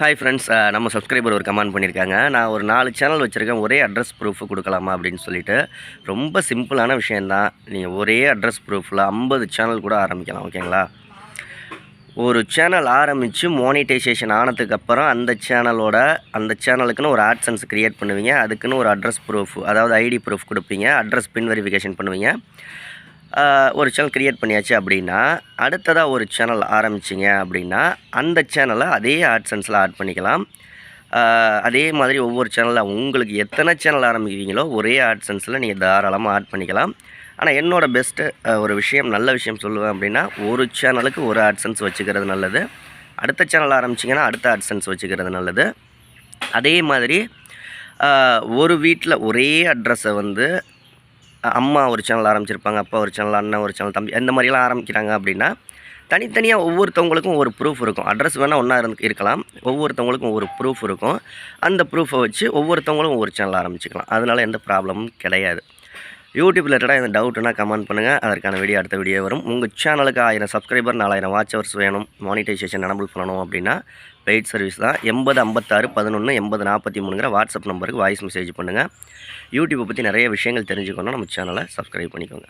Hi friends நம்ம subscriber ஒரு comment பண்ணியிருக்காங்க நான் ஒரு நாலு சேனல் வச்சுருக்கேன். ஒரே அட்ரஸ் ப்ரூஃப் கொடுக்கலாமா அப்படின்னு சொல்லிட்டு. ரொம்ப சிம்பிளான விஷயந்தான் நீங்கள் ஒரே அட்ரஸ் ப்ரூஃபில் ஐம்பது சேனல் கூட ஆரம்பிக்கலாம் ஓகேங்களா ஒரு சேனல் ஆரம்பித்து மோனிட்டைசேஷன் ஆனதுக்கப்புறம் அந்த சேனலோட அந்த சேனலுக்குன்னு ஒரு ஆட்சன்ஸ் க்ரியேட் பண்ணுவீங்க. அதுக்குன்னு ஒரு அட்ரஸ் ப்ரூஃப் அதாவது ஐடி ப்ரூஃப் கொடுப்பீங்க. அட்ரஸ் பின் வெரிஃபிகேஷன் பண்ணுவீங்க. ஒரு சேனல் க்ரியேட் பண்ணியாச்சு அப்படின்னா அடுத்ததாக ஒரு சேனல் ஆரம்பிச்சிங்க அப்படின்னா அந்த சேனலை அதே ஆட்சன்ஸில் ஆட் பண்ணிக்கலாம். அதே மாதிரி ஒவ்வொரு சேனலில் உங்களுக்கு எத்தனை சேனல் ஆரம்பிக்கிறீங்களோ ஒரே ஆட்சன்ஸில் நீங்கள் தாராளமாக ஆட் பண்ணிக்கலாம். ஆனால் என்னோட பெஸ்ட்டு ஒரு விஷயம் நல்ல விஷயம் சொல்லுவேன் அப்படின்னா ஒரு சேனலுக்கு ஒரு ஆட்சன்ஸ் வச்சுக்கிறது நல்லது. அடுத்த சேனல் ஆரம்பிச்சிங்கன்னா அடுத்த ஆட்சன்ஸ் வச்சுக்கிறது நல்லது. அதே மாதிரி ஒரு வீட்டில் ஒரே அட்ரஸை வந்து அம்மா ஒரு சேனல் ஆரம்பிச்சிருப்பாங்க அப்பா ஒரு சேனல் அண்ணன் ஒரு சேனல் தம்பி அந்த மாதிரிலாம் ஆரம்பிக்கிறாங்க அப்படின்னா தனித்தனியாக ஒவ்வொருத்தவங்களுக்கும் ஒரு ப்ரூஃப் இருக்கும். அட்ரஸ் வேணால் ஒன்றா இருந்து இருக்கலாம். ஒவ்வொருத்தவங்களுக்கும் ஒரு ப்ரூஃப் இருக்கும். அந்த ப்ரூஃபை வச்சு ஒவ்வொருத்தவங்களும் ஒவ்வொரு சேனல் ஆரம்பிச்சுக்கலாம். அதனால எந்த ப்ராப்ளமும் கிடையாது. யூடியூப் ரிலேட்டடாக இந்த டவுட்னா கமெண்ட் பண்ணுங்கள் அதற்கான வீடியோ அடுத்த வீடியோ வரும். உங்கள் சேனலுக்கு ஆயிரம் சப்ஸ்கிரைபர் நாலாயிரம் வாட்ச் ஹவர்ஸ் வேணும். மானிட்டைசேஷன் எனபிள் பண்ணணும் அப்படின்னா பெய்ட் சர்வீஸ் தான். எண்பது ஐம்பத்தாறு பதினொன்று எண்பது நாற்பத்தி மூணுங்கிற வாட்ஸ்அப் நம்பருக்கு வாய்ஸ் மெசேஜ் பண்ணுங்கள் யூடியூப்பை பற்றி நிறைய விஷயங்கள் தெரிஞ்சுக்கணும் நம்ம சேனலை சப்ஸ்கிரைப் பண்ணிக்கோங்க.